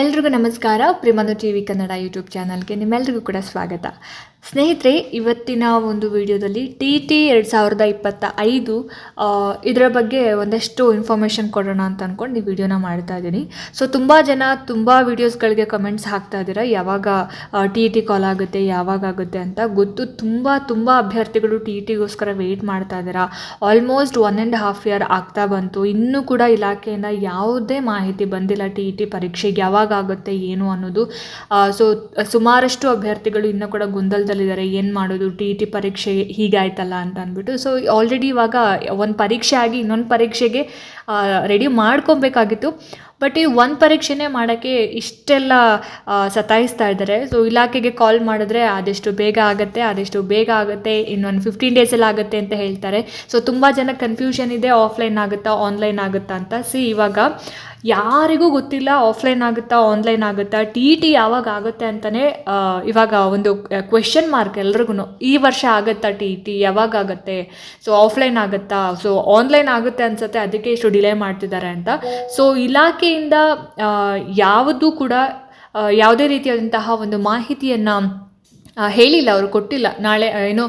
ಎಲ್ರಿಗೂ ನಮಸ್ಕಾರ. ಪ್ರಿಮನು ಟಿ ವಿ ಕನ್ನಡ ಯೂಟ್ಯೂಬ್ ಚಾನಲ್ಗೆ ನಿಮ್ಮೆಲ್ರಿಗೂ ಕೂಡ ಸ್ವಾಗತ. ಸ್ನೇಹಿತರೆ, ಇವತ್ತಿನ ಒಂದು ವಿಡಿಯೋದಲ್ಲಿ ಟಿ ಟಿ ಎರಡು ಸಾವಿರದ ಇಪ್ಪತ್ತ ಐದು ಇದರ ಬಗ್ಗೆ ಒಂದಷ್ಟು ಇನ್ಫಾರ್ಮೇಷನ್ ಕೊಡೋಣ ಅಂತ ಅಂದ್ಕೊಂಡು ಈ ವಿಡಿಯೋನ ಮಾಡ್ತಾ ಇದ್ದೀನಿ ಸೊ ತುಂಬ ಜನ ತುಂಬ ವಿಡಿಯೋಸ್ಗಳಿಗೆ ಕಮೆಂಟ್ಸ್ ಹಾಕ್ತಾ ಇದ್ದೀರಾ. ಯಾವಾಗ ಟಿ ಟಿ ಕಾಲ್ ಆಗುತ್ತೆ, ಯಾವಾಗ ಆಗುತ್ತೆ ಅಂತ ಗೊತ್ತು ತುಂಬ ತುಂಬ ಅಭ್ಯರ್ಥಿಗಳು ಟಿ ಟಿಗೋಸ್ಕರ ವೆಯ್ಟ್ ಮಾಡ್ತಾ ಇದ್ದೀರಾ. Almost one and half year ಆಗ್ತಾ ಬಂತು. ಇನ್ನೂ ಕೂಡ ಇಲಾಖೆಯಿಂದ ಯಾವುದೇ ಮಾಹಿತಿ ಬಂದಿಲ್ಲ ಟಿ ಟಿ ಪರೀಕ್ಷೆಗೆ ಯಾವಾಗ ಆಗುತ್ತೆ, ಏನು ಅನ್ನೋದು. ಸೊ ಸುಮಾರಷ್ಟು ಅಭ್ಯರ್ಥಿಗಳು ಇನ್ನೂ ಕೂಡ ಗೊಂದಲದಲ್ಲಿದ್ದಾರೆ ಏನು ಮಾಡೋದು ಟಿ ಟಿ ಪರೀಕ್ಷೆ ಹೀಗಾಯ್ತಲ್ಲ ಅಂತ ಅಂದ್ಬಿಟ್ಟು. ಸೊ ಆಲ್ರೆಡಿ ಇವಾಗ ಒಂದು ಪರೀಕ್ಷೆ ಆಗಿ ಇನ್ನೊಂದು ಪರೀಕ್ಷೆಗೆ ರೆಡಿ ಮಾಡ್ಕೊಬೇಕಾಗಿತ್ತು. ಬಟ್ ಈ ಒಂದು ಪರೀಕ್ಷೆನೇ ಮಾಡೋಕ್ಕೆ ಇಷ್ಟೆಲ್ಲ ಸತಾಯಿಸ್ತಾ ಇದ್ದಾರೆ. ಸೊ ಇಲಾಖೆಗೆ ಕಾಲ್ ಮಾಡಿದ್ರೆ ಆದಷ್ಟು ಬೇಗ ಆಗುತ್ತೆ, ಆದಷ್ಟು ಬೇಗ ಆಗುತ್ತೆ, ಇನ್ನೊಂದು ಫಿಫ್ಟೀನ್ ಡೇಸಲ್ಲಿ ಆಗುತ್ತೆ ಅಂತ ಹೇಳ್ತಾರೆ. ಸೊ ತುಂಬ ಜನ ಕನ್ಫ್ಯೂಷನ್ ಇದೆ ಆಫ್ಲೈನ್ ಆಗುತ್ತಾ ಆನ್ಲೈನ್ ಆಗುತ್ತಾ ಅಂತ. ಸಿ ಇವಾಗ ಯಾರಿಗೂ ಗೊತ್ತಿಲ್ಲ ಆಫ್ಲೈನ್ ಆಗುತ್ತಾ ಆನ್ಲೈನ್ ಆಗುತ್ತಾ, ಟಿ ಟಿ ಯಾವಾಗ ಆಗುತ್ತೆ ಅಂತಲೇ ಇವಾಗ ಒಂದು ಕ್ವೆಶನ್ ಮಾರ್ಕ್ ಎಲ್ರಿಗೂ ಈ ವರ್ಷ ಆಗುತ್ತಾ ಟಿ ಟಿ, ಯಾವಾಗ ಆಗುತ್ತೆ? ಸೊ ಆಫ್ಲೈನ್ ಆಗುತ್ತಾ? ಸೊ ಆನ್ಲೈನ್ ಆಗುತ್ತೆ ಅನ್ಸುತ್ತೆ, ಅದಕ್ಕೆ ಇಷ್ಟು ಡಿಲೇ ಮಾಡ್ತಿದ್ದಾರೆ ಅಂತ. ಸೊ ಇಲಾಖೆಯಿಂದ ಯಾವುದೂ ಕೂಡ ಯಾವುದೇ ರೀತಿಯಾದಂತಹ ಒಂದು ಮಾಹಿತಿಯನ್ನು ಹೇಳಿಲ್ಲ, ಅವರು ಕೊಟ್ಟಿಲ್ಲ. ನಾಳೆ ಏನು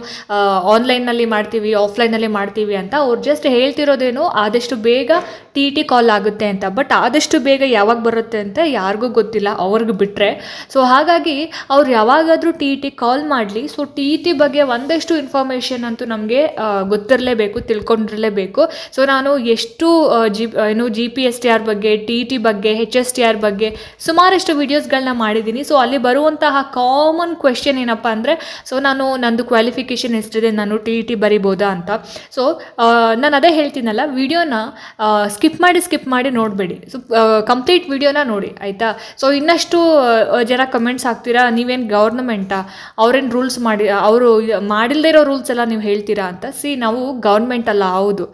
ಆನ್ಲೈನ್ನಲ್ಲಿ ಮಾಡ್ತೀವಿ ಆಫ್ಲೈನಲ್ಲಿ ಮಾಡ್ತೀವಿ ಅಂತ. ಅವ್ರು ಜಸ್ಟ್ ಹೇಳ್ತಿರೋದೇನು, ಆದಷ್ಟು ಬೇಗ ಟಿ ಟಿ ಕಾಲ್ ಆಗುತ್ತೆ ಅಂತ. ಬಟ್ ಆದಷ್ಟು ಬೇಗ ಯಾವಾಗ ಬರುತ್ತೆ ಅಂತ ಯಾರಿಗೂ ಗೊತ್ತಿಲ್ಲ, ಅವ್ರಿಗೆ ಬಿಟ್ಟರೆ ಸೊ ಹಾಗಾಗಿ ಅವ್ರು ಯಾವಾಗಾದರೂ ಟಿ ಟಿ ಕಾಲ್ ಮಾಡಲಿ. ಸೊ ಟಿ ಟಿ ಬಗ್ಗೆ ಒಂದಷ್ಟು ಇನ್ಫಾರ್ಮೇಷನ್ ಅಂತೂ ನಮಗೆ ಗೊತ್ತಿರಲೇಬೇಕು, ತಿಳ್ಕೊಂಡಿರಲೇಬೇಕು. ಸೊ ನಾನು ಎಷ್ಟು ಜಿ, ಏನು G P S T R ಬಗ್ಗೆ, ಟಿ ಟಿ ಬಗ್ಗೆ ಹೆಚ್ ಎಸ್ ಟಿ ಆರ್ ಬಗ್ಗೆ ಸುಮಾರಷ್ಟು ವೀಡಿಯೋಸ್ಗಳನ್ನ ಮಾಡಿದ್ದೀನಿ. ಸೊ ಅಲ್ಲಿ ಬರುವಂತಹ ಕಾಮನ್ ಕ್ವೆಶನ್ ಏನಪ್ಪ ಅಂದರೆ ಸೊ ನಾನು ನಂದು ಕ್ವಾಲಿಫಿಕೇಷನ್ ಎಷ್ಟಿದೆ, ನಾನು ಟಿ ಟಿ ಬರಿಬೋದಾ ಅಂತ. ಸೊ ನಾನು ಅದೇ ಹೇಳ್ತೀನಲ್ಲ ವಿಡಿಯೋನ ಸ್ಕಿಪ್ ಮಾಡಿ ಸ್ಕಿಪ್ ಮಾಡಿ ನೋಡಬೇಡಿ. ಸೊ ಕಂಪ್ಲೀಟ್ ವಿಡಿಯೋನ ನೋಡಿ, ಆಯಿತಾ? ಸೊ ಇನ್ನಷ್ಟು ಜನ ಕಮೆಂಟ್ಸ್ ಹಾಕ್ತೀರಾ? ನೀವೇನು ಗೌರ್ನಮೆಂಟಾ ಅವ್ರೇನು ರೂಲ್ಸ್ ಮಾಡಿ, ಅವರು ಮಾಡಿಲ್ಲದೆ ಇರೋ ರೂಲ್ಸ್ ಎಲ್ಲ ನೀವು ಹೇಳ್ತೀರಾ ಅಂತ? ಸಿ ನಾವು ಗೌರ್ಮೆಂಟ್ ಅಲ್ಲ, ಹೌದು.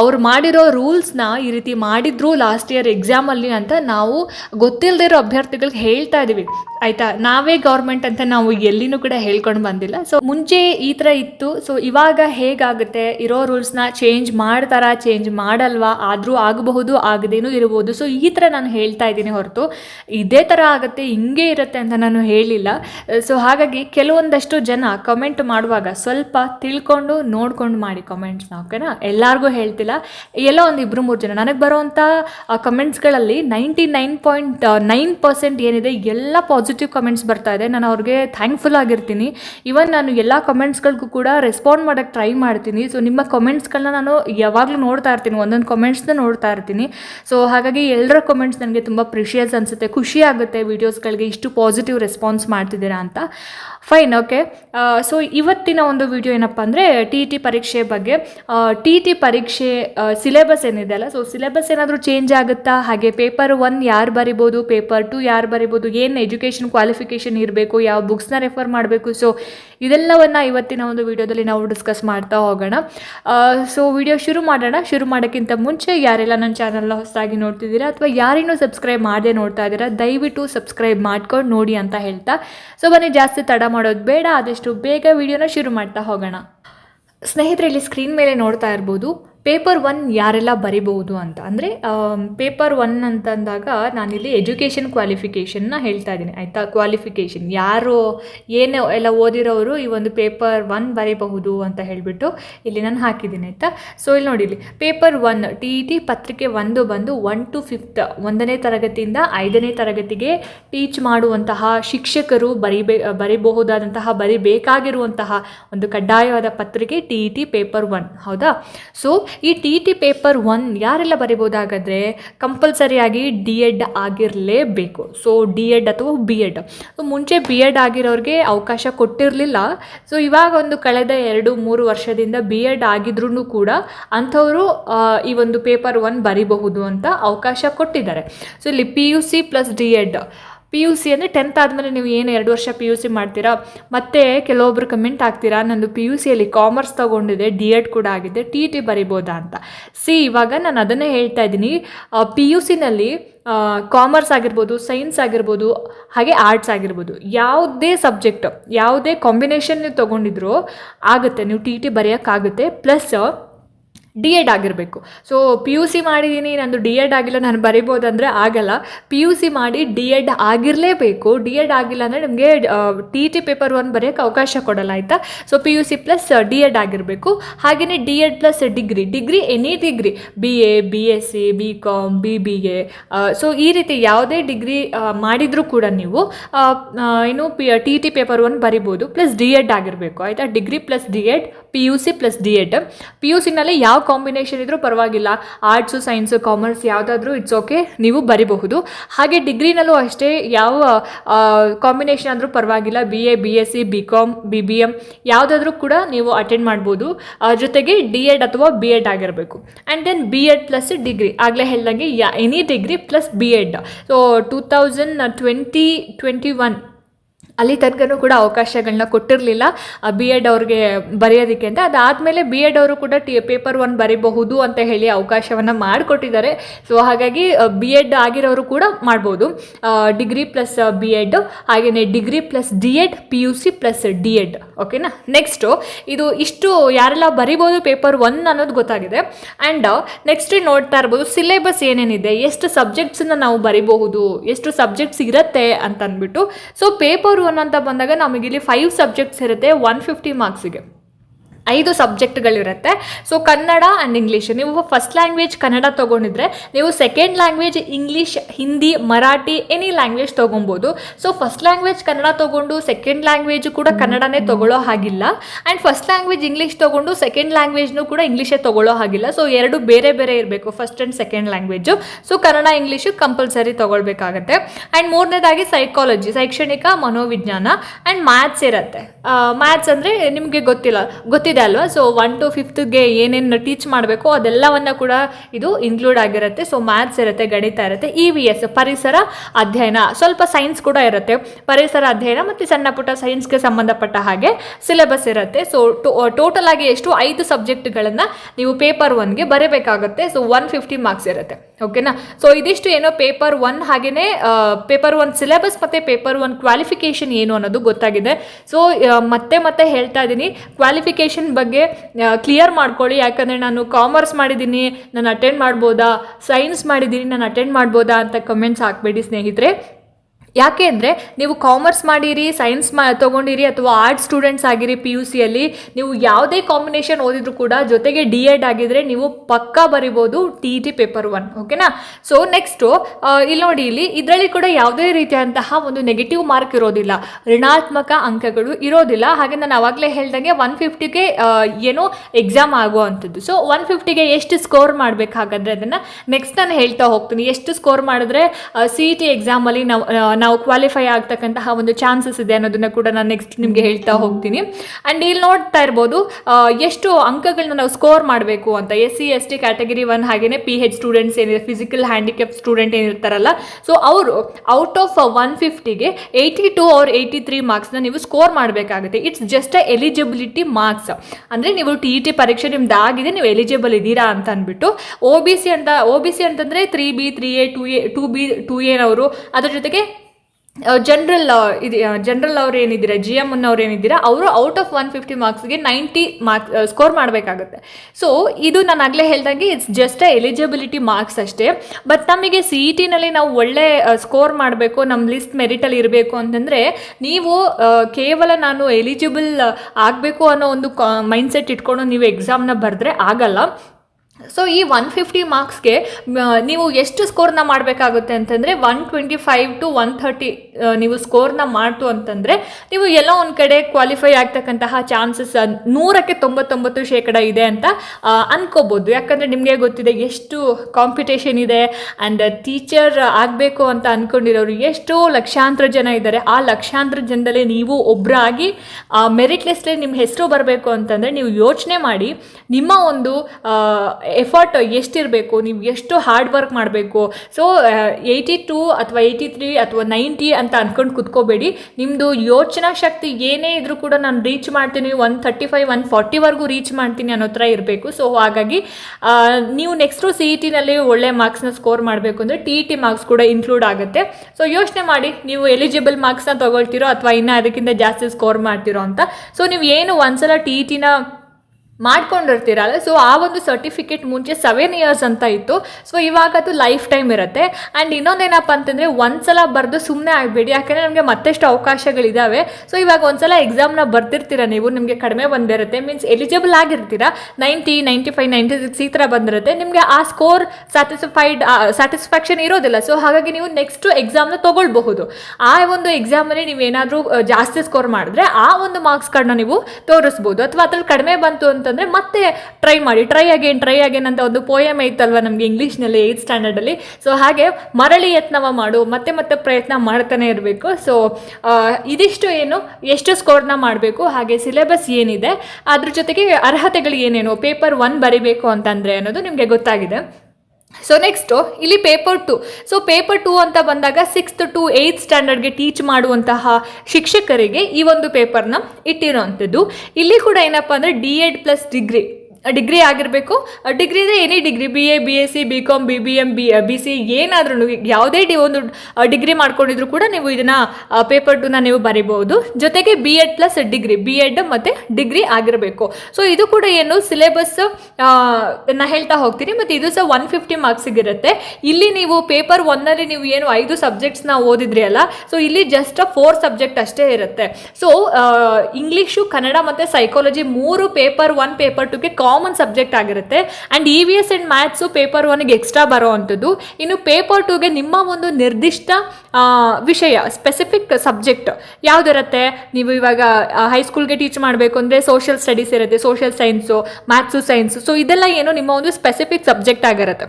ಅವ್ರು ಮಾಡಿರೋ ರೂಲ್ಸ್ನ ಈ ರೀತಿ ಮಾಡಿದ್ರು ಲಾಸ್ಟ್ ಇಯರ್ ಎಕ್ಸಾಮಲ್ಲಿ ಅಂತ ನಾವು ಗೊತ್ತಿಲ್ಲದೆ ಇರೋ ಅಭ್ಯರ್ಥಿಗಳಿಗೆ ಹೇಳ್ತಾ ಇದ್ದೀವಿ ಆಯಿತಾ? ನಾವೇ ಗೌರ್ಮೆಂಟ್ ಅಂತ ನಾವು ಎಲ್ಲಿನೂ ಕೂಡ ಹೇಳ್ಕೊಂಡು ಬಂದಿಲ್ಲ. ಸೊ ಮುಂಚೆ ಈ ಥರ ಇತ್ತು. ಸೊ ಇವಾಗ ಹೇಗಾಗುತ್ತೆ? ಇರೋ ರೂಲ್ಸ್ನ ಚೇಂಜ್ ಮಾಡ್ತಾರಾ? ಚೇಂಜ್ ಮಾಡಲ್ವಾ? ಆದರೂ ಆಗಬಹುದು, ಆಗದೇನೂ ಇರಬಹುದು. ಸೊ ಈ ಥರ ನಾನು ಹೇಳ್ತಾ ಇದ್ದೀನಿ ಹೊರತು. ಇದೇ ಥರ ಆಗುತ್ತೆ, ಹಿಂಗೆ ಇರುತ್ತೆ ಅಂತ ನಾನು ಹೇಳಿಲ್ಲ. ಸೊ ಹಾಗಾಗಿ ಕೆಲವೊಂದಷ್ಟು ಜನ ಕಮೆಂಟ್ ಮಾಡುವಾಗ ಸ್ವಲ್ಪ ತಿಳ್ಕೊಂಡು, ನೋಡ್ಕೊಂಡು ಮಾಡಿ ಕಮೆಂಟ್ಸ್ನ ಓಕೆನಾ ಎಲ್ಲರಿಗೂ ಹೇಳ್ತಿಲ್ಲ. ಎಲ್ಲೋ ಒಂದು ಇಬ್ಬರು ಮೂರು ಜನ. ನನಗೆ ಬರೋವಂಥ ಕಮೆಂಟ್ಸ್ಗಳಲ್ಲಿ ninety nine point nine percent ಏನಿದೆ, ಎಲ್ಲ ಪಾಸಿಟಿವ್ ಕಮೆಂಟ್ಸ್ ಬರ್ತಾ ಇದೆ. ನಾನು ಅವ್ರಿಗೆ ಥ್ಯಾಂಕ್ಫುಲ್ ಆಗಿರ್ತೀನಿ. ಇವನ್ ನಾನು ಎಲ್ಲ ಕಮೆಂಟ್ಸ್ಗಳಿಗೂ ಕೂಡ ರೆಸ್ಪಾಂಡ್ ಮಾಡೋಕ್ಕೆ ಟ್ರೈ ಮಾಡ್ತೀನಿ. ಸೊ ನಿಮ್ಮ ಕಮೆಂಟ್ಸ್ಗಳನ್ನ ನಾನು ಯಾವಾಗಲೂ ನೋಡ್ತಾ ಇರ್ತೀನಿ. ಒಂದೊಂದು ಕಮೆಂಟ್ಸ್ನ ನೋಡ್ತಾ ಇರ್ತೀನಿ. ಸೊ ಹಾಗಾಗಿ ಎಲ್ಲರ ಕಮೆಂಟ್ಸ್ ನನಗೆ ತುಂಬ ಪ್ರಿಷಿಯಸ್ ಅನಿಸುತ್ತೆ. ಖುಷಿ ಆಗುತ್ತೆ ವೀಡಿಯೋಸ್ಗಳಿಗೆ ಇಷ್ಟು ಪಾಸಿಟಿವ್ ರೆಸ್ಪಾನ್ಸ್ ಮಾಡ್ತಿದ್ದೀರಾ ಅಂತ. ಫೈನ್ ಓಕೆ ಸೊ ಇವತ್ತಿನ ಒಂದು ವಿಡಿಯೋ ಏನಪ್ಪ ಅಂದರೆ ಟಿ ಟಿ ಪರೀಕ್ಷೆ ಬಗ್ಗೆ. ಟಿ ಟಿ ಪರೀಕ್ಷೆ ಸಿಲೆಬಸ್ ಏನಿದೆ ಅಲ್ಲ ಸೊ ಸಿಲೆಬಸ್ ಏನಾದರೂ ಚೇಂಜ್ ಆಗುತ್ತಾ? ಹಾಗೆ ಪೇಪರ್ ಒನ್ ಯಾರು ಬರಿಬೋದು ಪೇಪರ್ ಟು ಯಾರು ಬರಿಬೋದು, ಏನು ಎಜುಕೇಷನ್ ಕ್ವಾಲಿಫಿಕೇಷನ್ ಇರಬೇಕು, ಯಾವ ಬುಕ್ಸ್ನ ರೆಫರ್ ಮಾಡಬೇಕು? ಸೊ ಇದೆಲ್ಲವನ್ನು ಇವತ್ತಿನ ಒಂದು ವಿಡಿಯೋದಲ್ಲಿ ನಾವು ಡಿಸ್ಕಸ್ ಮಾಡ್ತಾ ಹೋಗೋಣ. ಸೊ ವಿಡಿಯೋ ಶುರು ಮಾಡೋಣ. ಶುರು ಮಾಡೋಕ್ಕಿಂತ ಮುಂಚೆ ಯಾರೆಲ್ಲ ನನ್ನ ಚಾನಲ್ನ ಹೊಸದಾಗಿ ನೋಡ್ತಿದ್ದೀರಾ? ಅಥವಾ ಯಾರೇನೂ ಸಬ್ಸ್ಕ್ರೈಬ್ ಮಾಡದೆ ನೋಡ್ತಾ ಇದ್ದೀರಾ? ದಯವಿಟ್ಟು ಸಬ್ಸ್ಕ್ರೈಬ್ ಮಾಡ್ಕೊಂಡು ನೋಡಿ ಅಂತ ಹೇಳ್ತಾ. ಸೊ ಬನ್ನಿ, ಜಾಸ್ತಿ ತಡ ಮಾಡೋದು ಬೇಡ. ಆದಷ್ಟು ಬೇಗ ವಿಡಿಯೋನ ಶುರು ಮಾಡ್ತಾ ಹೋಗೋಣ. ಸ್ನೇಹಿತರೆ, ಇಲ್ಲಿ ಸ್ಕ್ರೀನ್ ಮೇಲೆ ನೋಡ್ತಾ ಇರ್ಬೋದು. ಪೇಪರ್ ಒನ್ ಯಾರೆಲ್ಲ ಬರಿಬಹುದು ಅಂತ. ಅಂದರೆ ಪೇಪರ್ ಒನ್ ಅಂತಂದಾಗ ನಾನಿಲ್ಲಿ ಎಜುಕೇಷನ್ ಕ್ವಾಲಿಫಿಕೇಷನ್ನ ಹೇಳ್ತಾ ಇದ್ದೀನಿ. ಆಯಿತಾ? ಕ್ವಾಲಿಫಿಕೇಷನ್. ಯಾರು, ಏನು ಎಲ್ಲ ಓದಿರೋರು ಈ ಒಂದು ಪೇಪರ್ ಒನ್ ಬರೀಬಹುದು ಅಂತ ಹೇಳಿಬಿಟ್ಟು ಇಲ್ಲಿ ನಾನು ಹಾಕಿದ್ದೀನಿ, ಆಯಿತಾ? ಸೊ ಇಲ್ಲಿ ನೋಡಿ ಇಲ್ಲಿ paper one, T E T ಪತ್ರಿಕೆ ಒಂದು ಬಂದು ಒನ್ ಟು ಫಿಫ್ತ್, ಒಂದನೇ ತರಗತಿಯಿಂದ ಐದನೇ ತರಗತಿಗೆ ಟೀಚ್ ಮಾಡುವಂತಹ ಶಿಕ್ಷಕರು ಬರಿಬೇ, ಬರಿಬಹುದಾದಂತಹ, ಬರಿಬೇಕಾಗಿರುವಂತಹ ಒಂದು ಕಡ್ಡಾಯವಾದ ಪತ್ರಿಕೆ T E T paper one. ಹೌದಾ? ಸೊ ಈ ಟಿ ಟಿ ಪೇಪರ್ ಒನ್ ಯಾರೆಲ್ಲ ಬರಿಬೋದಾಗಾದರೆ ಕಂಪಲ್ಸರಿಯಾಗಿ ಡಿ ಎಡ್ ಆಗಿರಲೇಬೇಕು. ಸೊ ಡಿ ಎಡ್ ಅಥವಾ ಬಿ ಎಡ್ ಮುಂಚೆ ಬಿ ಎಡ್ ಆಗಿರೋರಿಗೆ ಅವಕಾಶ ಕೊಟ್ಟಿರಲಿಲ್ಲ. ಸೊ ಇವಾಗ ಒಂದು ಕಳೆದ ಎರಡು, ಮೂರು ವರ್ಷದಿಂದ ಬಿ ಎಡ್ ಆಗಿದ್ರೂ ಕೂಡ ಅಂಥವರು ಈ ಒಂದು ಪೇಪರ್ ಒನ್ ಬರಿಬಹುದು ಅಂತ ಅವಕಾಶ ಕೊಟ್ಟಿದ್ದಾರೆ. ಸೊ ಇಲ್ಲಿ P U C plus D Ed P U C ಅಂದರೆ ಟೆಂತ್ ಆದಮೇಲೆ ನೀವು ಏನು ಎರಡು ವರ್ಷ ಪಿ ಯು ಸಿ ಮಾಡ್ತೀರಾ? ಮತ್ತು ಕೆಲವೊಬ್ರು ಕಮೆಂಟ್ ಆಗ್ತೀರಾ ನಂದು ಪಿ ಯು ಸಿಯಲ್ಲಿ ಕಾಮರ್ಸ್ ತೊಗೊಂಡಿದೆ ಡಿ ಎಡ್ ಕೂಡ ಆಗಿದೆ ಟಿ ಟಿ ಬರಿಬೋದಾ ಅಂತ. ಸಿ ಇವಾಗ ನಾನು ಅದನ್ನೇ ಹೇಳ್ತಾ ಇದ್ದೀನಿ. ಪಿ ಯು ಸಿನಲ್ಲಿ ಕಾಮರ್ಸ್ ಆಗಿರ್ಬೋದು ಸೈನ್ಸ್ ಆಗಿರ್ಬೋದು, ಹಾಗೆ ಆರ್ಟ್ಸ್ ಆಗಿರ್ಬೋದು, ಯಾವುದೇ ಸಬ್ಜೆಕ್ಟ್ ಯಾವುದೇ ಕಾಂಬಿನೇಷನ್ ನೀವು ತೊಗೊಂಡಿದ್ರು ಆಗುತ್ತೆ. ನೀವು ಟಿ ಟಿ ಬರೆಯೋಕ್ಕಾಗುತ್ತೆ. ಪ್ಲಸ್ ಡಿ ಎಡ್ ಆಗಿರಬೇಕು. ಸೊ ಪಿ ಯು ಸಿ ಮಾಡಿದ್ದೀನಿ ನಂದು ಡಿ ಎಡ್ ಆಗಿಲ್ಲ, ನಾನು ಬರಿಬೋದಂದರೆ ಆಗಲ್ಲ. ಪಿ ಯು ಸಿ ಮಾಡಿ ಡಿ ಎಡ್ ಆಗಿರಲೇಬೇಕು. ಡಿ ಎಡ್ ಆಗಿಲ್ಲ ಅಂದರೆ ನಿಮಗೆ ಟಿ ಟಿ ಪೇಪರ್ ಒನ್ ಬರೆಯೋಕ್ಕೆ ಅವಕಾಶ ಕೊಡಲ್ಲ, ಆಯಿತಾ? So P U C plus D Ed ಆಗಿರಬೇಕು. ಹಾಗೆಯೇ D Ed plus degree degree any degree B A B S C B com B B A so ಈ ರೀತಿ ಯಾವುದೇ ಡಿಗ್ರಿ ಮಾಡಿದರೂ ಕೂಡ ನೀವು ಏನು P T T paper one ಬರಿಬೋದು. ಪ್ಲಸ್ ಡಿ ಎಡ್ ಆಗಿರಬೇಕು, ಆಯಿತಾ? Degree plus D Ed P U C plus D Ed P U ಸಿನಲ್ಲಿ ಯಾವ ಕಾಂಬಿನೇಷನ್ ಇದ್ರೂ ಪರವಾಗಿಲ್ಲ. ಆರ್ಟ್ಸು ಸೈನ್ಸು ಕಾಮರ್ಸ್ ಯಾವುದಾದ್ರೂ ಇಟ್ಸ್ ಓಕೆ ನೀವು ಬರಿಬಹುದು. ಹಾಗೆ ಡಿಗ್ರಿನಲ್ಲೂ ಅಷ್ಟೇ ಯಾವ ಕಾಂಬಿನೇಷನ್ ಆದರೂ ಪರವಾಗಿಲ್ಲ. B A B S C B com B B M ಯಾವುದಾದ್ರೂ ಕೂಡ ನೀವು ಅಟೆಂಡ್ ಮಾಡ್ಬೋದು. ಜೊತೆಗೆ ಡಿ ಎಡ್ ಅಥವಾ ಬಿ ಎಡ್ ಆಗಿರಬೇಕು. And then B Ed plus degree ಆಗಲೇ ಹೇಳ್ದಂಗೆ yeah any degree plus B Ed so two thousand twenty twenty one ಅಲ್ಲಿ ತನಕನೂ ಕೂಡ ಅವಕಾಶಗಳನ್ನ ಕೊಟ್ಟಿರಲಿಲ್ಲ. ಬಿ ಎಡ್ ಅವ್ರಿಗೆ ಬರೆಯೋದಕ್ಕೆ ಅಂತ. ಅದಾದಮೇಲೆ ಬಿ ಎಡ್ ಅವರು ಕೂಡ ಟಿ, ಪೇಪರ್ ಒನ್ ಬರೀಬಹುದು ಅಂತ ಹೇಳಿ ಅವಕಾಶವನ್ನು ಮಾಡಿಕೊಟ್ಟಿದ್ದಾರೆ. ಸೊ ಹಾಗಾಗಿ ಬಿ ಎಡ್ ಆಗಿರೋರು ಕೂಡ ಮಾಡ್ಬೋದು. ಡಿಗ್ರಿ ಪ್ಲಸ್ ಬಿ ಎಡ್ ಹಾಗೆಯೇ degree plus D Ed P U C plus D Ed ಓಕೆನಾ? ನೆಕ್ಸ್ಟು ಇದು ಇಷ್ಟು ಯಾರೆಲ್ಲ ಬರಿಬೋದು ಪೇಪರ್ ಒನ್ ಅನ್ನೋದು ಗೊತ್ತಾಗಿದೆ. ಆ್ಯಂಡ್ ನೆಕ್ಸ್ಟ್ ನೋಡ್ತಾ ಇರ್ಬೋದು, ಸಿಲೆಬಸ್ ಏನೇನಿದೆ? ಎಷ್ಟು ಸಬ್ಜೆಕ್ಟ್ಸನ್ನು ನಾವು ಬರಿಬಹುದು? ಎಷ್ಟು ಸಬ್ಜೆಕ್ಟ್ಸ್ ಇರುತ್ತೆ ಅಂತ ಅಂದ್ಬಿಟ್ಟು ಸೊ ಪೇಪರ್ ಒನ್ ಅಂತ ಬಂದಾಗ ನಮಗಿಲ್ಲಿ ಫೈವ್ ಸಬ್ಜೆಕ್ಟ್ಸ್ ಇರುತ್ತೆ ಒನ್ ಫಿಫ್ಟಿ ಮಾರ್ಕ್ಸಿಗೆ ಐದು ಸಬ್ಜೆಕ್ಟ್ಗಳಿರುತ್ತೆ. ಸೊ ಕನ್ನಡ ಆ್ಯಂಡ್ ಇಂಗ್ಲೀಷ್ ನೀವು ಫಸ್ಟ್ ಲ್ಯಾಂಗ್ವೇಜ್ ಕನ್ನಡ ತೊಗೊಂಡಿದ್ರೆ, ನೀವು second language English Hindi Marathi any language ತೊಗೊಬೋದು. ಸೊ ಫಸ್ಟ್ ಲ್ಯಾಂಗ್ವೇಜ್ ಕನ್ನಡ ತೊಗೊಂಡು ಸೆಕೆಂಡ್ ಲ್ಯಾಂಗ್ವೇಜ್ ಕೂಡ ಕನ್ನಡನೇ ತೊಗೊಳ್ಳೋ ಹಾಗಿಲ್ಲ. ಆ್ಯಂಡ್ ಫಸ್ಟ್ ಲ್ಯಾಂಗ್ವೇಜ್ ಇಂಗ್ಲೀಷ್ ತೊಗೊಂಡು ಸೆಕೆಂಡ್ ಲ್ಯಾಂಗ್ವೇಜ್ನೂ ಕೂಡ ಇಂಗ್ಲೀಷೇ ತೊಗೊಳ್ಳೋ ಹಾಗಿಲ್ಲ. ಸೊ ಎರಡು ಬೇರೆ ಬೇರೆ ಇರಬೇಕು first and second language so Kannada English compulsory ತೊಗೊಳ್ಬೇಕಾಗತ್ತೆ. And ಮೂರನೇದಾಗಿ ಸೈಕಾಲಜಿ ಶೈಕ್ಷಣಿಕ ಮನೋವಿಜ್ಞಾನ ಆ್ಯಂಡ್ ಮ್ಯಾಥ್ಸ್ ಇರುತ್ತೆ. ಮ್ಯಾಥ್ಸ್ ಅಂದರೆ ನಿಮಗೆ ಗೊತ್ತಿಲ್ಲ ಗೊತ್ತಿದೆ ಅಲ್ವಾ? ಸೊ ಒನ್ ಟು ಫಿಫ್ತ್ಗೆ ಏನೇನು ಟೀಚ್ ಮಾಡಬೇಕು ಅದೆಲ್ಲವನ್ನ ಕೂಡ ಇದು ಇನ್ಕ್ಲೂಡ್ ಆಗಿರುತ್ತೆ. ಸೊ ಮ್ಯಾಥ್ಸ್ ಇರುತ್ತೆ, ಗಣಿತ ಇರುತ್ತೆ ಇ ವಿ ಎಸ್ ಪರಿಸರ ಅಧ್ಯಯನ. ಸ್ವಲ್ಪ ಸೈನ್ಸ್ ಕೂಡ ಇರುತ್ತೆ. ಪರಿಸರ ಅಧ್ಯಯನ ಮತ್ತು ಸಣ್ಣ ಪುಟ್ಟ ಸೈನ್ಸ್ಗೆ ಸಂಬಂಧಪಟ್ಟ ಹಾಗೆ ಸಿಲೆಬಸ್ ಇರುತ್ತೆ. ಸೊ ಟೋಟಲ್ ಆಗಿ ಎಷ್ಟು? ಐದು ಸಬ್ಜೆಕ್ಟ್ಗಳನ್ನು ನೀವು ಪೇಪರ್ ಒನ್ಗೆ ಬರೀಬೇಕಾಗುತ್ತೆ. ಸೊ ಒನ್ ಫಿಫ್ಟಿ ಮಾರ್ಕ್ಸ್ ಇರುತ್ತೆ. ಓಕೆನಾ ಸೊ ಇದಿಷ್ಟು ಏನೋ ಪೇಪರ್ ಒನ್ ಹಾಗೆಯೇ ಪೇಪರ್ ಒನ್ ಸಿಲೆಬಸ್ ಮತ್ತು ಪೇಪರ್ ಒನ್ ಕ್ವಾಲಿಫಿಕೇಶನ್ ಏನು ಅನ್ನೋದು ಗೊತ್ತಾಗಿದೆ. ಸೊ ಮತ್ತೆ ಮತ್ತೆ ಹೇಳ್ತಾ ಇದ್ದೀನಿ. ಕ್ವಾಲಿಫಿಕೇಷನ್ ಬಗ್ಗೆ ಕ್ಲಿಯರ್ ಮಾಡ್ಕೊಳ್ಳಿ. ಯಾಕಂದರೆ ನಾನು ಕಾಮರ್ಸ್ ಮಾಡಿದ್ದೀನಿ, ನಾನು ಅಟೆಂಡ್ ಮಾಡ್ಬೋದಾ? ಸೈನ್ಸ್ ಮಾಡಿದ್ದೀನಿ, ನಾನು ಅಟೆಂಡ್ ಮಾಡ್ಬೋದಾ ಅಂತ ಕಮೆಂಟ್ಸ್ ಹಾಕ್ಬೇಡಿ ಸ್ನೇಹಿತರೆ. ಯಾಕೆ ಅಂದರೆ ನೀವು ಕಾಮರ್ಸ್ ಮಾಡಿರಿ ಸೈನ್ಸ್ ಮಾ, ತೊಗೊಂಡಿರಿ ಅಥವಾ ಆರ್ಟ್ಸ್ ಸ್ಟೂಡೆಂಟ್ಸ್ ಆಗಿರಿ ಪಿ ಯು ಸಿಯಲ್ಲಿ ನೀವು ಯಾವುದೇ ಕಾಂಬಿನೇಷನ್ ಓದಿದ್ರು ಕೂಡ ಜೊತೆಗೆ ಡಿ ಎಡ್ ಆಗಿದ್ರೆ ನೀವು ಪಕ್ಕಾ ಬರಿಬೋದು ಟಿ ಟಿ ಪೇಪರ್ ಒನ್ ಓಕೆನಾ ಸೊ ನೆಕ್ಸ್ಟು ಇಲ್ಲಿ ನೋಡಿ, ಇಲ್ಲಿ ಇದರಲ್ಲಿ ಕೂಡ ಯಾವುದೇ ರೀತಿಯಾದಂತಹ ಒಂದು ನೆಗೆಟಿವ್ ಮಾರ್ಕ್ ಇರೋದಿಲ್ಲ. ಋಣಾತ್ಮಕ ಅಂಕಗಳು ಇರೋದಿಲ್ಲ. ಹಾಗೆ ನಾನು ಆವಾಗಲೇ ಹೇಳ್ದಂಗೆ ಒನ್ ಫಿಫ್ಟಿಗೆ ಏನು ಎಕ್ಸಾಮ್ ಆಗುವಂಥದ್ದು. ಸೊ ಒನ್ ಫಿಫ್ಟಿಗೆ ಎಷ್ಟು ಸ್ಕೋರ್ ಮಾಡಬೇಕಾಗಾದ್ರೆ ಅದನ್ನು ನೆಕ್ಸ್ಟ್ ನಾನು ಹೇಳ್ತಾ ಹೋಗ್ತೀನಿ. ಎಷ್ಟು ಸ್ಕೋರ್ ಮಾಡಿದ್ರೆ ಸಿ ಇ ಟಿ ಎಕ್ಸಾಮಲ್ಲಿ ನಾವು ನಾವು ಕ್ವಾಲಿಫೈ ಆಗ್ತಕ್ಕಂತಹ ಒಂದು ಚಾನ್ಸಸ್ ಇದೆ ಅನ್ನೋದನ್ನ ಕೂಡ ನಾನು ನೆಕ್ಸ್ಟ್ ನಿಮಗೆ ಹೇಳ್ತಾ ಹೋಗ್ತೀನಿ. ಆ್ಯಂಡ್ ಇಲ್ಲಿ ನೋಡ್ತಾ ಇರ್ಬೋದು ಎಷ್ಟು ಅಂಕಗಳನ್ನ ನಾವು ಸ್ಕೋರ್ ಮಾಡಬೇಕು ಅಂತ. S C S T category one ಹಾಗೆಯೇ ಪಿ ಹೆಚ್ ಸ್ಟೂಡೆಂಟ್ಸ್ ಏನಿದೆ ಫಿಸಿಕಲ್ ಹ್ಯಾಂಡಿಕ್ಯಾಪ್ ಸ್ಟೂಡೆಂಟ್ ಏನಿರ್ತಾರಲ್ಲ ಸೊ ಅವರು out of one ಫಿಫ್ಟಿಗೆ eighty two or eighty three ಮಾರ್ಕ್ಸ್ನ ನೀವು ಸ್ಕೋರ್ ಮಾಡಬೇಕಾಗುತ್ತೆ. It's just a eligibility marks ಅಂದರೆ ನೀವು ಟಿ ಇ ಟಿ ಪರೀಕ್ಷೆ ನಿಮ್ದು ಆಗಿದೆ, ನೀವು ಎಲಿಜಿಬಲ್ ಇದ್ದೀರಾ ಅಂತ ಅಂದ್ಬಿಟ್ಟು ಒ ಬಿ ಸಿ ಅಂತ ಒ ಬಿ ಸಿ ಅಂತಂದರೆ three B three A two A two B two ಎನವರು ಅದ್ರ ಜೊತೆಗೆ ಜನರಲ್ ಇದು ಜನರಲ್ ಅವ್ರು ಏನಿದ್ದೀರಾ ಜಿ ಎಂ ಅನ್ನೋರು ಏನಿದ್ದೀರಾ, ಅವರು ಔಟ್ ಆಫ್ ಒನ್ ಫಿಫ್ಟಿ ಮಾರ್ಕ್ಸ್ಗೆ ನೈಂಟಿ ಮಾರ್ಕ್ ಸ್ಕೋರ್ ಮಾಡಬೇಕಾಗುತ್ತೆ. ಸೊ ಇದು ನಾನು ಆಗಲೇ ಹೇಳ್ದಂಗೆ it's just a eligibility marks ಅಷ್ಟೇ. ಬಟ್ ನಮಗೆ ಸಿ ಇ ಟಿನಲ್ಲಿ ನಾವು ಒಳ್ಳೆ ಸ್ಕೋರ್ ಮಾಡಬೇಕು ನಮ್ಮ ಲಿಸ್ಟ್ ಮೆರಿಟಲ್ಲಿ ಇರಬೇಕು ಅಂತಂದರೆ, ನೀವು ಕೇವಲ ನಾನು ಎಲಿಜಿಬಲ್ ಆಗಬೇಕು ಅನ್ನೋ ಒಂದು ಮೈಂಡ್ಸೆಟ್ ಇಟ್ಕೊಂಡು ನೀವು ಎಕ್ಸಾಮ್ನ ಬರೆದ್ರೆ ಆಗಲ್ಲ. ಸೊ ಈ ಒನ್ ಫಿಫ್ಟಿ ಮಾರ್ಕ್ಸ್ಗೆ ನೀವು ಎಷ್ಟು ಸ್ಕೋರ್ನ ಮಾಡಬೇಕಾಗುತ್ತೆ ಅಂತಂದರೆ one twenty five to one thirty ನೀವು ಸ್ಕೋರ್ನ ಮಾಡ್ತು ಅಂತಂದರೆ ನೀವು ಎಲ್ಲೋ ಒಂದು ಕಡೆ ಕ್ವಾಲಿಫೈ ಆಗ್ತಕ್ಕಂತಹ ಚಾನ್ಸಸ್ ನೂರಕ್ಕೆ ತೊಂಬತ್ತೊಂಬತ್ತು ಶೇಕಡ ಇದೆ ಅಂತ ಅಂದ್ಕೋಬೋದು ಯಾಕಂದರೆ ನಿಮಗೆ ಗೊತ್ತಿದೆ ಎಷ್ಟು ಕಾಂಪಿಟೇಷನ್ ಇದೆ ಆ್ಯಂಡ್ ಟೀಚರ್ ಆಗಬೇಕು ಅಂತ ಅಂದ್ಕೊಂಡಿರೋರು ಎಷ್ಟೋ ಲಕ್ಷಾಂತರ ಜನ ಇದ್ದಾರೆ. ಆ ಲಕ್ಷಾಂತರ ಜನದಲ್ಲೇ ನೀವು ಒಬ್ಬರಾಗಿ ಮೆರಿಟ್ ಲಿಸ್ಟಲ್ಲಿ ನಿಮ್ಮ ಹೆಸರು ಬರಬೇಕು ಅಂತಂದರೆ ನೀವು ಯೋಚನೆ ಮಾಡಿ, ನಿಮ್ಮ ಒಂದು ಎಫರ್ಟ್ ಎಷ್ಟಿರಬೇಕು, ನೀವು ಎಷ್ಟು ಹಾರ್ಡ್ ವರ್ಕ್ ಮಾಡಬೇಕು. ಸೊ ಏಯ್ಟಿ ಟೂ ಅಥವಾ ಏಯ್ಟಿ ತ್ರೀ ಅಥವಾ ನೈಂಟಿ ಅಂತ ಅಂದ್ಕೊಂಡು ಕುತ್ಕೋಬೇಡಿ. ನಿಮ್ಮದು ಯೋಚನಾ ಶಕ್ತಿ ಏನೇ ಇದ್ರೂ ಕೂಡ ನಾನು ರೀಚ್ ಮಾಡ್ತೀನಿ ಒನ್ ತರ್ಟಿ ಫೈವ್ ಒನ್ ಫಾರ್ಟಿವರೆಗೂ ರೀಚ್ ಮಾಡ್ತೀನಿ ಅನ್ನೋ ಥರ ಇರಬೇಕು. ಸೊ ಹಾಗಾಗಿ ನೀವು ನೆಕ್ಸ್ಟು ಸಿ ಇ ಟಿನಲ್ಲಿ ಒಳ್ಳೆ ಮಾರ್ಕ್ಸ್ನ ಸ್ಕೋರ್ ಮಾಡಬೇಕು ಅಂದರೆ ಟಿ ಇ ಟಿ ಮಾರ್ಕ್ಸ್ ಕೂಡ ಇನ್ಕ್ಲೂಡ್ ಆಗುತ್ತೆ. ಸೊ ಯೋಚನೆ ಮಾಡಿ, ನೀವು ಎಲಿಜಿಬಲ್ ಮಾರ್ಕ್ಸ್ನ ತೊಗೊಳ್ತಿರೋ ಅಥವಾ ಇನ್ನೂ ಅದಕ್ಕಿಂತ ಜಾಸ್ತಿ ಸ್ಕೋರ್ ಮಾಡ್ತಿರೋ ಅಂತ. ಸೊ ನೀವು ಏನು ಒಂದ್ಸಲ ಟಿ ಇ ಟಿನ ಮಾಡ್ಕೊಂಡಿರ್ತೀರಲ್ಲ? ಸೊ ಆ ಒಂದು ಸರ್ಟಿಫಿಕೇಟ್ ಮುಂಚೆ ಸೆವೆನ್ ಇಯರ್ಸ್ ಅಂತ ಇತ್ತು. ಸೊ ಇವಾಗ ಅದು ಲೈಫ್ ಟೈಮ್ ಇರುತ್ತೆ. ಆ್ಯಂಡ್ ಇನ್ನೊಂದೇನಪ್ಪ ಅಂತಂದರೆ, ಒಂದ್ಸಲ ಬರೆದು ಸುಮ್ಮನೆ ಆಗಬೇಡಿ. ಯಾಕೆಂದರೆ ನಮಗೆ ಮತ್ತಷ್ಟು ಅವಕಾಶಗಳಿದ್ದಾವೆ ಸೊ ಇವಾಗ ಒಂದ್ಸಲ ಎಕ್ಸಾಮ್ನ ಬರ್ತಿರ್ತೀರ ನೀವು? ನಿಮಗೆ ಕಡಿಮೆ ಬಂದಿರುತ್ತೆ. Means eligible ಆಗಿರ್ತೀರ? Ninety ninety five ninety six ಈ ಥರ ಬಂದಿರುತ್ತೆ. ನಿಮಗೆ ಆ ಸ್ಕೋರ್ ಸ್ಯಾಟಿಸ್ಫೈಡ್ ಸ್ಯಾಟಿಸ್ಫ್ಯಾಕ್ಷನ್ ಇರೋದಿಲ್ಲ. ಸೊ ಹಾಗಾಗಿ ನೀವು ನೆಕ್ಸ್ಟು ಎಕ್ಸಾಮ್ನ ತೊಗೊಳ್ಬಹುದು. ಆ ಒಂದು ಎಕ್ಸಾಮಲ್ಲಿ ನೀವೇನಾದರೂ ಜಾಸ್ತಿ ಸ್ಕೋರ್ ಮಾಡಿದ್ರೆ ಆ ಒಂದು ಮಾರ್ಕ್ಸ್ ಕಾರ್ಡ್ನ ನೀವು ತೋರಿಸ್ಬೋದು. ಅಥವಾ ಅದ್ರಲ್ಲಿ ಕಡಿಮೆ ಬಂತು ಅಂತಂದರೆ ಮತ್ತೆ ಟ್ರೈ ಮಾಡಿ. ಟ್ರೈ ಅಗೇನ್ ಟ್ರೈ ಅಗೇನ್ ಅಂತ ಒಂದು ಪೋಯಮ್ ಐತಲ್ವ ನಮಗೆ ಇಂಗ್ಲೀಷ್ನಲ್ಲಿ ಏಯ್ತ್ ಸ್ಟ್ಯಾಂಡರ್ಡಲ್ಲಿ ಸೊ ಹಾಗೆ ಮರಳಿ ಯತ್ನವ ಮಾಡು, ಮತ್ತೆ ಮತ್ತೆ ಪ್ರಯತ್ನ ಮಾಡ್ತಾನೆ ಇರಬೇಕು. ಸೊ ಇದಿಷ್ಟು ಏನು, ಎಷ್ಟು ಸ್ಕೋರ್ನ ಮಾಡಬೇಕು. ಹಾಗೆ ಸಿಲೆಬಸ್ ಏನಿದೆ, ಅದ್ರ ಜೊತೆಗೆ ಅರ್ಹತೆಗಳು ಏನೇನು ಪೇಪರ್ ಒನ್ ಬರಿಬೇಕು ಅಂತಂದರೆ ಅನ್ನೋದು ನಿಮಗೆ ಗೊತ್ತಾಗಿದೆ. ಸೊ ನೆಕ್ಸ್ಟು ಇಲ್ಲಿ paper two so paper two ಅಂತ ಬಂದಾಗ ಸಿಕ್ಸ್ತ್ ಟು ಏಯ್ತ್ ಸ್ಟ್ಯಾಂಡರ್ಡ್ಗೆ ಟೀಚ್ ಮಾಡುವಂತಹ ಶಿಕ್ಷಕರಿಗೆ ಈ ಒಂದು ಪೇಪರ್ನ ಇಟ್ಟಿರೋವಂಥದ್ದು. ಇಲ್ಲಿ ಕೂಡ ಏನಪ್ಪ ಅಂದರೆ D Ed plus degree degree ಆಗಿರಬೇಕು. ಡಿಗ್ರಿ ಅಂದರೆ any degree B A B S C B com B B M B B C ಏನಾದ್ರೂ ಯಾವುದೇ ಡಿ ಒಂದು ಡಿಗ್ರಿ ಮಾಡ್ಕೊಂಡಿದ್ರು ಕೂಡ ನೀವು ಇದನ್ನು ಪೇಪರ್ ಟುನ ನೀವು ಬರಿಬಹುದು. ಜೊತೆಗೆ B Ed plus degree B Ed ಮತ್ತು ಡಿಗ್ರಿ ಆಗಿರಬೇಕು. ಸೊ ಇದು ಕೂಡ ಏನು ಸಿಲೆಬಸ್ ನಾ ಹೇಳ್ತಾ ಹೋಗ್ತೀನಿ. ಮತ್ತು ಇದು ಸಹ ಒನ್ ಫಿಫ್ಟಿ ಮಾರ್ಕ್ಸಿಗಿರುತ್ತೆ ಇಲ್ಲಿ ನೀವು ಪೇಪರ್ ಒನ್ನಲ್ಲಿ ನೀವು ಏನು ಐದು ಸಬ್ಜೆಕ್ಟ್ಸ್ನ ಓದಿದ್ರಿ ಅಲ್ಲ ಸೊ ಇಲ್ಲಿ ಜಸ್ಟ್ ಫೋರ್ ಸಬ್ಜೆಕ್ಟ್ ಅಷ್ಟೇ ಇರುತ್ತೆ. ಸೊ ಇಂಗ್ಲೀಷು ಕನ್ನಡ ಮತ್ತು ಸೈಕಾಲಜಿ ಮೂರು ಪೇಪರ್ ಒನ್ ಪೇಪರ್ ಟುಗೆ ಕಾಮನ್ ಸಬ್ಜೆಕ್ಟ್ ಆಗಿರುತ್ತೆ. And E V S and maths paper ಒನ್ಗೆ extra ಬರೋ ಅಂಥದ್ದು. ಇನ್ನು ಪೇಪರ್ ಟೂಗೆ ನಿಮ್ಮ ಒಂದು ನಿರ್ದಿಷ್ಟ ವಿಷಯ ಸ್ಪೆಸಿಫಿಕ್ ಸಬ್ಜೆಕ್ಟ್ ಯಾವುದಿರುತ್ತೆ? ನೀವು ಇವಾಗ ಹೈಸ್ಕೂಲ್ಗೆ ಟೀಚ್ ಮಾಡಬೇಕು ಅಂದರೆ ಸೋಷಿಯಲ್ ಸ್ಟಡೀಸ್ ಇರುತ್ತೆ. Social science maths science so ಇದೆಲ್ಲ ಏನು ನಿಮ್ಮ ಒಂದು ಸ್ಪೆಸಿಫಿಕ್ ಸಬ್ಜೆಕ್ಟ್ ಆಗಿರುತ್ತೆ.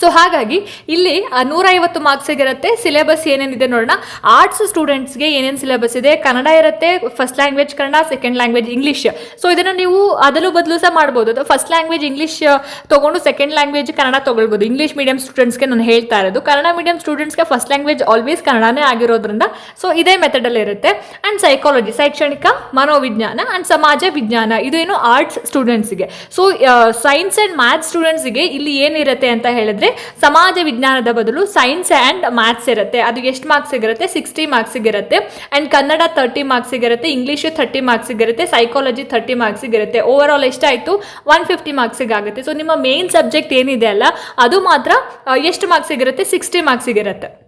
ಸೊ ಹಾಗಾಗಿ ಇಲ್ಲಿ ನೂರೈವತ್ತು ಮಾರ್ಕ್ಸಿಗೆ ಇರುತ್ತೆ. ಸಿಲೆಬಸ್ ಏನೇನಿದೆ ನೋಡೋಣ. ಆರ್ಟ್ಸ್ ಸ್ಟೂಡೆಂಟ್ಸ್ಗೆ ಏನೇನು ಸಿಲೆಬಸ್ ಇದೆ? ಕನ್ನಡ ಇರುತ್ತೆ first language Kannada second language English so ಇದನ್ನು ನೀವು ಅದಲು ಬದಲು ಸಹ ಮಾಡ್ಬೋದು. ಅಥವಾ ಫಸ್ಟ್ ಲ್ಯಾಂಗ್ವೇಜ್ ಇಂಗ್ಲೀಷ್ ತೊಗೊಂಡು ಸೆಕೆಂಡ್ ಲ್ಯಾಂಗ್ವೇಜ್ ಕನ್ನಡ ತೊಗೊಳ್ಬೋದು. ಇಂಗ್ಲೀಷ್ ಮೀಡಿಯಂ ಸ್ಟೂಡೆಂಟ್ಸ್ಗೆ ನಾನು ಹೇಳ್ತಾ ಇರೋದು. ಕನ್ನಡ ಮೀಡಿಯಂ ಸ್ಟೂಡೆಂಟ್ಸ್ಗೆ ಫಸ್ಟ್ ಲ್ಯಾಂಗ್ವೇಜ್ ಆಲ್ವೇಸ್ ಕನ್ನಡನೇ ಆಗಿರೋದ್ರಿಂದ ಸೊ ಇದೇ ಮೆಥಡಲ್ಲಿ ಇರುತ್ತೆ. ಆ್ಯಂಡ್ ಸೈಕಾಲಜಿ ಶೈಕ್ಷಣಿಕ ಮನೋವಿಜ್ಞಾನ ಆ್ಯಂಡ್ ಸಮಾಜ ವಿಜ್ಞಾನ, ಇದೇನು ಆರ್ಟ್ಸ್ ಸ್ಟೂಡೆಂಟ್ಸ್ಗೆ ಸೊ ಸೈನ್ಸ್ ಆ್ಯಂಡ್ ಮ್ಯಾಥ್ಸ್ ಸ್ಟೂಡೆಂಟ್ಸ್ಗೆ ಇಲ್ಲಿ ಏನಿರುತ್ತೆ ಅಂತ ಹೇಳಿದ್ರೆ ಸಮಾಜ ವಿಜ್ಞಾನದ ಬದಲು ಸೈನ್ಸ್ ಆ್ಯಂಡ್ ಮ್ಯಾಥ್ಸ್ ಇರುತ್ತೆ. ಅದು ಎಷ್ಟು ಮಾರ್ಕ್ಸ್ ಇರುತ್ತೆ ಸಿಕ್ಸ್ಟಿ ಮಾರ್ಕ್ಸಿಗಿರುತ್ತೆ ಆ್ಯಂಡ್ ಕನ್ನಡ ತರ್ಟಿ ಮಾರ್ಕ್ಸಿಗಿರುತ್ತೆ ಇಂಗ್ಲೀಷು ಥರ್ಟಿ ಮಾರ್ಕ್ಸಿಗಿರುತ್ತೆ ಸೈಕಾಲಜಿ ಥರ್ಟಿ ಮಾರ್ಕ್ಸಿಗಿರುತ್ತೆ ಓವರ್ ಆಲ್ ಎಷ್ಟಾಯಿತು? ಒನ್ ಫಿಫ್ಟಿ ಮಾರ್ಕ್ಸಿಗೆ ಆಗುತ್ತೆ. ಸೊ ನಿಮ್ಮ ಮೇನ್ ಸಬ್ಜೆಕ್ಟ್ ಏನಿದೆ ಅಲ್ಲ, ಅದು ಮಾತ್ರ ಎಷ್ಟು ಮಾರ್ಕ್ಸ್ ಇರುತ್ತೆ ಸಿಕ್ಸ್ಟಿ ಮಾರ್ಕ್ಸಿಗಿರುತ್ತೆ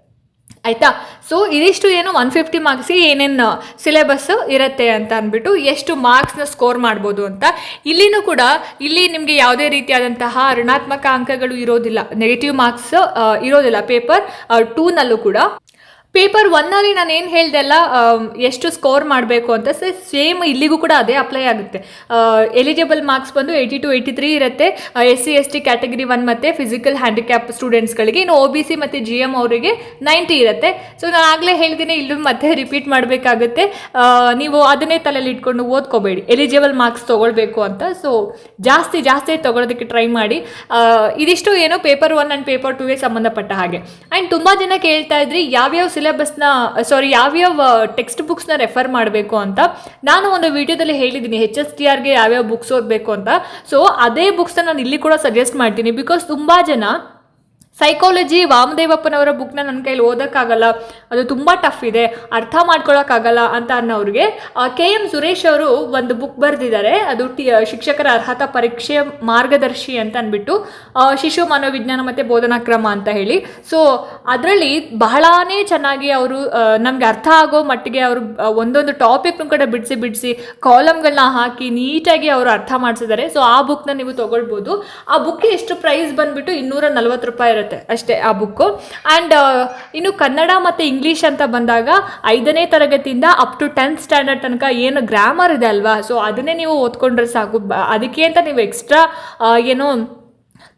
ಆಯಿತಾ? ಸೊ ಇದಿಷ್ಟು ಏನು ಒನ್ ಫಿಫ್ಟಿ ಮಾರ್ಕ್ಸಿಗೆ ಏನೇನು ಸಿಲೆಬಸ್ ಇರುತ್ತೆ ಅಂತ ಅಂದ್ಬಿಟ್ಟು ಎಷ್ಟು ಮಾರ್ಕ್ಸ್ನ ಸ್ಕೋರ್ ಮಾಡ್ಬೋದು ಅಂತ. ಇಲ್ಲಿನೂ ಕೂಡ, ಇಲ್ಲಿ ನಿಮಗೆ ಯಾವುದೇ ರೀತಿಯಾದಂತಹ ಋಣಾತ್ಮಕ ಅಂಕಗಳು ಇರೋದಿಲ್ಲ ನೆಗೆಟಿವ್ ಮಾರ್ಕ್ಸ್ ಇರೋದಿಲ್ಲ ಪೇಪರ್ ಟೂನಲ್ಲೂ ಕೂಡ. ಪೇಪರ್ ಒನ್ನಲ್ಲಿ ನಾನು ಏನು ಹೇಳಿದೆ ಅಲ್ಲ ಎಷ್ಟು ಸ್ಕೋರ್ ಮಾಡಬೇಕು ಅಂತ ಸೇಮ್ ಇಲ್ಲಿಗೂ ಕೂಡ ಅದೇ ಅಪ್ಲೈ ಆಗುತ್ತೆ. ಎಲಿಜಿಬಲ್ ಮಾರ್ಕ್ಸ್ ಬಂದು ಏಯ್ಟಿ ಟು ಏಯ್ಟಿ ತ್ರೀ ಇರುತ್ತೆ. S C, S T category one ಮತ್ತು ಫಿಸಿಕಲ್ ಹ್ಯಾಂಡಿಕ್ಯಾಪ್ ಸ್ಟೂಡೆಂಟ್ಸ್ಗಳಿಗೆ, ಇನ್ನು ಒ ಬಿ ಸಿ ಮತ್ತು ಜಿ ಎಂ ಅವರಿಗೆ ನೈಂಟಿ ಇರುತ್ತೆ. ಸೊ, ನಾನು ಆಗಲೇ ಹೇಳ್ತೀನಿ ಇಲ್ಲೂ ಮತ್ತೆ ರಿಪೀಟ್ ಮಾಡಬೇಕಾಗುತ್ತೆ. ನೀವು ಅದನ್ನೇ ತಲೆಯಲ್ಲಿ ಇಟ್ಕೊಂಡು ಓದ್ಕೋಬೇಡಿ. ಎಲಿಜಿಬಲ್ ಮಾರ್ಕ್ಸ್ ತೊಗೊಳ್ಬೇಕು ಅಂತ. ಸೊ, ಜಾಸ್ತಿ ಜಾಸ್ತಿ ತೊಗೊಳೋದಕ್ಕೆ ಟ್ರೈ ಮಾಡಿ. ಇದಿಷ್ಟು ಏನೋ ಪೇಪರ್ ಒನ್ ಆ್ಯಂಡ್ ಪೇಪರ್ ಟೂಗೆ ಸಂಬಂಧಪಟ್ಟ ಹಾಗೆ. ಆ್ಯಂಡ್ ತುಂಬ ಜನ ಕೇಳ್ತಾ ಇದ್ರಿ, ಯಾವ್ಯಾವ ಸಿಲೆಬಸ್ನ ಸಾರಿ ಯಾವ್ಯಾವ ಟೆಕ್ಸ್ಟ್ ಬುಕ್ಸ್ನ ರೆಫರ್ ಮಾಡಬೇಕು ಅಂತ ನಾನು ಒಂದು ವಿಡಿಯೋದಲ್ಲಿ ಹೇಳಿದ್ದೀನಿ. ಹೆಚ್ ಎಸ್ ಟಿ ಆರ್ಗೆ ಯಾವ್ಯಾವ ಬುಕ್ಸ್ ಓದಬೇಕು ಅಂತ. ಸೊ ಅದೇ ಬುಕ್ಸ್ನ ನಾನು ಇಲ್ಲಿ ಕೂಡ ಸಜೆಸ್ಟ್ ಮಾಡ್ತೀನಿ. ಬಿಕಾಸ್ ತುಂಬ ಜನ ಸೈಕಾಲಜಿ ವಾಮದೇವಪ್ಪನವರ ಬುಕ್ನ ನನ್ನ ಕೈಲಿ ಓದೋಕ್ಕಾಗಲ್ಲ. ಅದು ತುಂಬ ಟಫ್ ಇದೆ. ಅರ್ಥ ಮಾಡ್ಕೊಳಕ್ಕಾಗಲ್ಲ ಅಂತ ಅನ್ನೋರಿಗೆ ಕೆ ಎಂ ಸುರೇಶ್ ಅವರು ಒಂದು ಬುಕ್ ಬರೆದಿದ್ದಾರೆ. ಅದು ಟಿ ಶಿಕ್ಷಕರ ಅರ್ಹತಾ ಪರೀಕ್ಷೆ ಮಾರ್ಗದರ್ಶಿ ಅಂತ ಅಂದ್ಬಿಟ್ಟು ಶಿಶು ಮನೋವಿಜ್ಞಾನ ಮತ್ತು ಬೋಧನಾ ಕ್ರಮ ಅಂತ ಹೇಳಿ. ಸೊ ಅದರಲ್ಲಿ ಬಹಳಾನೇ ಚೆನ್ನಾಗಿ ಅವರು ನಮಗೆ ಅರ್ಥ ಆಗೋ ಮಟ್ಟಿಗೆ ಅವರು ಒಂದೊಂದು ಟಾಪಿಕ್ನ ಕಡೆ ಬಿಡಿಸಿ ಬಿಡಿಸಿ ಕಾಲಮ್ಗಳನ್ನ ಹಾಕಿ ನೀಟಾಗಿ ಅವರು ಅರ್ಥ ಮಾಡಿಸಿದ್ದಾರೆ. ಸೊ ಆ ಬುಕ್ನ ನೀವು ತೊಗೊಳ್ಬೋದು. ಆ ಬುಕ್ಗೆ ಎಷ್ಟು ಪ್ರೈಸ್ ಬಂದ್ಬಿಟ್ಟು ಇನ್ನೂರ ನಲ್ವತ್ತು ರೂಪಾಯಿ ಇರುತ್ತೆ ಅಷ್ಟೇ ಆ ಬುಕ್ಕು ಆ್ಯಂಡ್ ಇನ್ನು ಕನ್ನಡ ಮತ್ತು ಇಂಗ್ಲೀಷ್ ಅಂತ ಬಂದಾಗ ಐದನೇ ತರಗತಿಯಿಂದ ಅಪ್ ಟು ಟೆಂತ್ ಸ್ಟ್ಯಾಂಡರ್ಡ್ ತನಕ ಏನು ಗ್ರಾಮರ್ ಇದೆ ಅಲ್ವಾ? ಸೊ ಅದನ್ನೇ ನೀವು ಓದ್ಕೊಂಡ್ರೆ ಸಾಕು. ಅದಕ್ಕೆ ಅಂತ ನೀವು ಎಕ್ಸ್ಟ್ರಾ ಏನೋ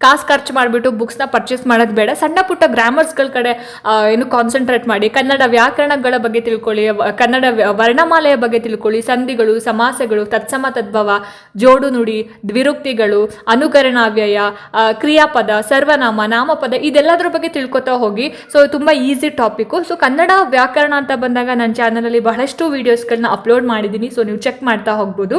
ಕಾಸು ಖರ್ಚು ಮಾಡಿಬಿಟ್ಟು ಬುಕ್ಸ್ನ ಪರ್ಚೇಸ್ ಮಾಡೋದು ಬೇಡ. ಸಣ್ಣ ಪುಟ್ಟ ಗ್ರಾಮರ್ಸ್ಗಳ ಕಡೆ ಏನು ಕಾನ್ಸಂಟ್ರೇಟ್ ಮಾಡಿ. ಕನ್ನಡ ವ್ಯಾಕರಣಗಳ ಬಗ್ಗೆ ತಿಳ್ಕೊಳ್ಳಿ ಕನ್ನಡ ವರ್ಣಮಾಲೆಯ ಬಗ್ಗೆ ತಿಳ್ಕೊಳ್ಳಿ. ಸಂಧಿಗಳು, ಸಮಾಸಗಳು, ತತ್ಸಮ ತದ್ಭವ, ಜೋಡು ನುಡಿ, ದ್ವಿರುಕ್ತಿಗಳು, ಅನುಕರಣಾವ್ಯಯ ಕ್ರಿಯಾಪದ, ಸರ್ವನಾಮ, ನಾಮಪದ ಇದೆಲ್ಲದರ ಬಗ್ಗೆ ತಿಳ್ಕೊತಾ ಹೋಗಿ. ಸೊ ತುಂಬ ಈಸಿ ಟಾಪಿಕ್ಕು ಸೊ ಕನ್ನಡ ವ್ಯಾಕರಣ ಅಂತ ಬಂದಾಗ ನನ್ನ ಚಾನಲಲ್ಲಿ ಬಹಳಷ್ಟು ವೀಡಿಯೋಸ್ಗಳನ್ನ ಅಪ್ಲೋಡ್ ಮಾಡಿದ್ದೀನಿ ಸೊ ನೀವು ಚೆಕ್ ಮಾಡ್ತಾ ಹೋಗ್ಬೋದು.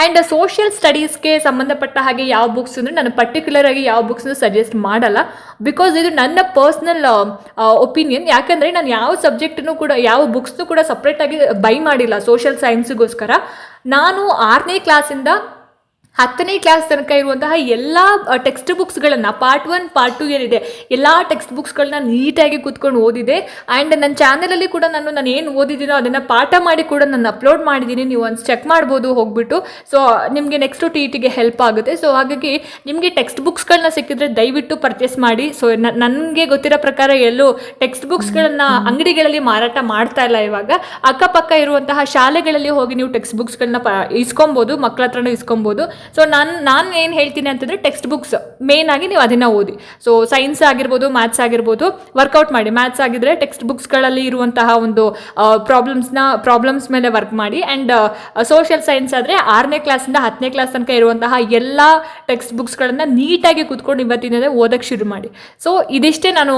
ಆ್ಯಂಡ್ ಸೋಷಿಯಲ್ ಸ್ಟಡೀಸ್ಗೆ ಸಂಬಂಧಪಟ್ಟ ಹಾಗೆ ಯಾವ ಬುಕ್ಸ್ ಅಂದರೆ ನಾನು ಪರ್ಟಿಕ್ಯುಲರ್ ಆಗಿ ಯಾವ ಬುಕ್ಸ್ನ ಸಜೆಸ್ಟ್ ಮಾಡಲ್ಲ. ಬಿಕಾಸ್ ಇದು ನನ್ನ ಪರ್ಸ್ನಲ್ ಒಪಿನಿಯನ್ ಯಾಕಂದರೆ ನಾನು ಯಾವ ಸಬ್ಜೆಕ್ಟ್ನು ಕೂಡ, ಯಾವ ಬುಕ್ಸ್ನು ಕೂಡ ಸಪ್ರೇಟಾಗಿ ಬೈ ಮಾಡಿಲ್ಲ ಸೋಷಿಯಲ್ ಸೈನ್ಸಿಗೋಸ್ಕರ ನಾನು ಆರನೇ ಕ್ಲಾಸಿಂದ ಹತ್ತನೇ ಕ್ಲಾಸ್ ತನಕ ಇರುವಂತಹ ಎಲ್ಲ ಟೆಕ್ಸ್ಟ್ ಬುಕ್ಸ್ಗಳನ್ನು ಪಾರ್ಟ್ ಒನ್ ಪಾರ್ಟ್ ಟು ಏನಿದೆ, ಎಲ್ಲ ಟೆಕ್ಸ್ಟ್ ಬುಕ್ಸ್ಗಳನ್ನ ನೀಟಾಗಿ ಕೂತ್ಕೊಂಡು ಓದಿದೆ. ಆ್ಯಂಡ್ ನನ್ನ ಚಾನಲಲ್ಲಿ ಕೂಡ ನಾನು ನಾನು ಏನು ಓದಿದ್ದೀನೋ ಅದನ್ನು ಪಾಠ ಮಾಡಿ ಕೂಡ ನಾನು ಅಪ್ಲೋಡ್ ಮಾಡಿದ್ದೀನಿ. ನೀವು ಒಂದು ಚೆಕ್ ಮಾಡ್ಬೋದು, ಹೋಗ್ಬಿಟ್ಟು. ಸೊ ನಿಮಗೆ ನೆಕ್ಸ್ಟು ಟಿ ಟಿಗೆ ಹೆಲ್ಪ್ ಆಗುತ್ತೆ. ಸೊ ಹಾಗಾಗಿ ನಿಮಗೆ ಟೆಕ್ಸ್ಟ್ ಬುಕ್ಸ್ಗಳನ್ನ ಸಿಕ್ಕಿದ್ರೆ ದಯವಿಟ್ಟು ಪರ್ಚೇಸ್ ಮಾಡಿ. ಸೊ ನನಗೆ ಗೊತ್ತಿರೋ ಪ್ರಕಾರ ಎಲ್ಲೂ ಟೆಕ್ಸ್ಟ್ ಬುಕ್ಸ್ಗಳನ್ನು ಅಂಗಡಿಗಳಲ್ಲಿ ಮಾರಾಟ ಮಾಡ್ತಾ ಇಲ್ಲ ಇವಾಗ. ಅಕ್ಕಪಕ್ಕ ಇರುವಂತಹ ಶಾಲೆಗಳಲ್ಲಿ ಹೋಗಿ ನೀವು ಟೆಕ್ಸ್ಟ್ ಬುಕ್ಸ್ಗಳನ್ನ ಪ, ಇಸ್ಕೊಬೋದು ಮಕ್ಕಳ ಹತ್ರನೂ ಇಸ್ಕೊಬೋದು. ಸೊ ನಾನು ನಾನು ಏನು ಹೇಳ್ತೀನಿ ಅಂತಂದರೆ ಟೆಕ್ಸ್ಟ್ ಬುಕ್ಸ್ ಮೇನ್ ಆಗಿ ನೀವು ಅದನ್ನು ಓದಿ. ಸೊ ಸೈನ್ಸ್ ಆಗಿರ್ಬೋದು ಮ್ಯಾಥ್ಸ್ ಆಗಿರ್ಬೋದು ವರ್ಕೌಟ್ ಮಾಡಿ. ಮ್ಯಾಥ್ಸ್ ಆಗಿದ್ರೆ ಟೆಕ್ಸ್ಟ್ ಬುಕ್ಸ್ಗಳಲ್ಲಿ ಇರುವಂತಹ ಒಂದು ಪ್ರಾಬ್ಲಮ್ಸ್ನ ಪ್ರಾಬ್ಲಮ್ಸ್ ಮೇಲೆ ವರ್ಕ್ ಮಾಡಿ. ಆ್ಯಂಡ್ ಸೋಷಿಯಲ್ ಸೈನ್ಸ್ ಆದರೆ ಆರನೇ ಕ್ಲಾಸಿಂದ ಹತ್ತನೇ ಕ್ಲಾಸ್ ತನಕ ಇರುವಂತಹ ಎಲ್ಲ ಟೆಕ್ಸ್ಟ್ ಬುಕ್ಸ್ಗಳನ್ನು ನೀಟಾಗಿ ಕೂತ್ಕೊಂಡು ಇವತ್ತಿನ ಓದೋಕ್ಕೆ ಶುರು ಮಾಡಿ. ಸೊ ಇದಿಷ್ಟೇ ನಾನು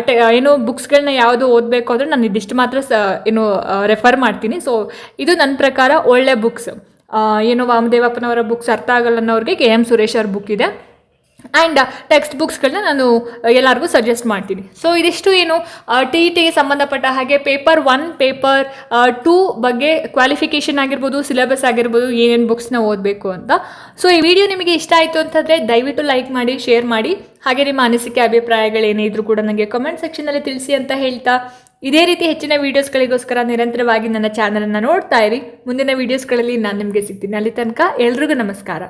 ಟೆ- ಏನು ಬುಕ್ಸ್ಗಳನ್ನ ಯಾವುದು ಓದಬೇಕು ಅಂದರೆ ನಾನು ಇದಿಷ್ಟು ಮಾತ್ರ ಏನು ರೆಫರ್ ಮಾಡ್ತೀನಿ. ಸೊ ಇದು ನನ್ನ ಪ್ರಕಾರ ಒಳ್ಳೆ ಬುಕ್ಸ್ ಏನು ವಾಮದೇವಪ್ಪನವರ ಬುಕ್ಸ್ ಅರ್ಥ ಆಗಲ್ಲ ಅನ್ನೋರಿಗೆ ಕೆ ಎಂ ಸುರೇಶ್ ಅವ್ರ ಬುಕ್ ಇದೆ. ಆ್ಯಂಡ್ ಟೆಕ್ಸ್ಟ್ ಬುಕ್ಸ್ಗಳನ್ನ ನಾನು ಎಲ್ಲರಿಗೂ ಸಜೆಸ್ಟ್ ಮಾಡ್ತೀನಿ. ಸೊ ಇದಿಷ್ಟು ಏನು ಟಿ ಇ ಟಿಗೆ ಸಂಬಂಧಪಟ್ಟ ಹಾಗೆ ಪೇಪರ್ ಒನ್ ಪೇಪರ್ ಟೂ ಬಗ್ಗೆ ಕ್ವಾಲಿಫಿಕೇಷನ್ ಆಗಿರ್ಬೋದು ಸಿಲೆಬಸ್ ಆಗಿರ್ಬೋದು, ಏನೇನು ಬುಕ್ಸ್ನ ಓದಬೇಕು ಅಂತ. ಸೊ ಈ ವಿಡಿಯೋ ನಿಮಗೆ ಇಷ್ಟ ಆಯಿತು ಅಂತಂದರೆ ದಯವಿಟ್ಟು ಲೈಕ್ ಮಾಡಿ ಶೇರ್ ಮಾಡಿ. ಹಾಗೆ ನಿಮ್ಮ ಅನಿಸಿಕೆ ಅಭಿಪ್ರಾಯಗಳೇನೇ ಇದ್ರೂ ಕೂಡ ನನಗೆ ಕಮೆಂಟ್ ಸೆಕ್ಷನಲ್ಲಿ ತಿಳಿಸಿ ಅಂತ ಹೇಳ್ತಾ. ಇದೇ ರೀತಿ ಹೆಚ್ಚಿನ ವೀಡಿಯೋಸ್ಗಳಿಗೋಸ್ಕರ ನಿರಂತರವಾಗಿ ನನ್ನ ಚಾನಲನ್ನು ನೋಡ್ತಾ ಇರಿ. ಮುಂದಿನ ವೀಡಿಯೋಸ್ಗಳಲ್ಲಿ ನಾನು ನಿಮಗೆ ಸಿಗ್ತೀನಿ. ಅಲ್ಲಿ ತನಕ ಎಲ್ರಿಗೂ ನಮಸ್ಕಾರ.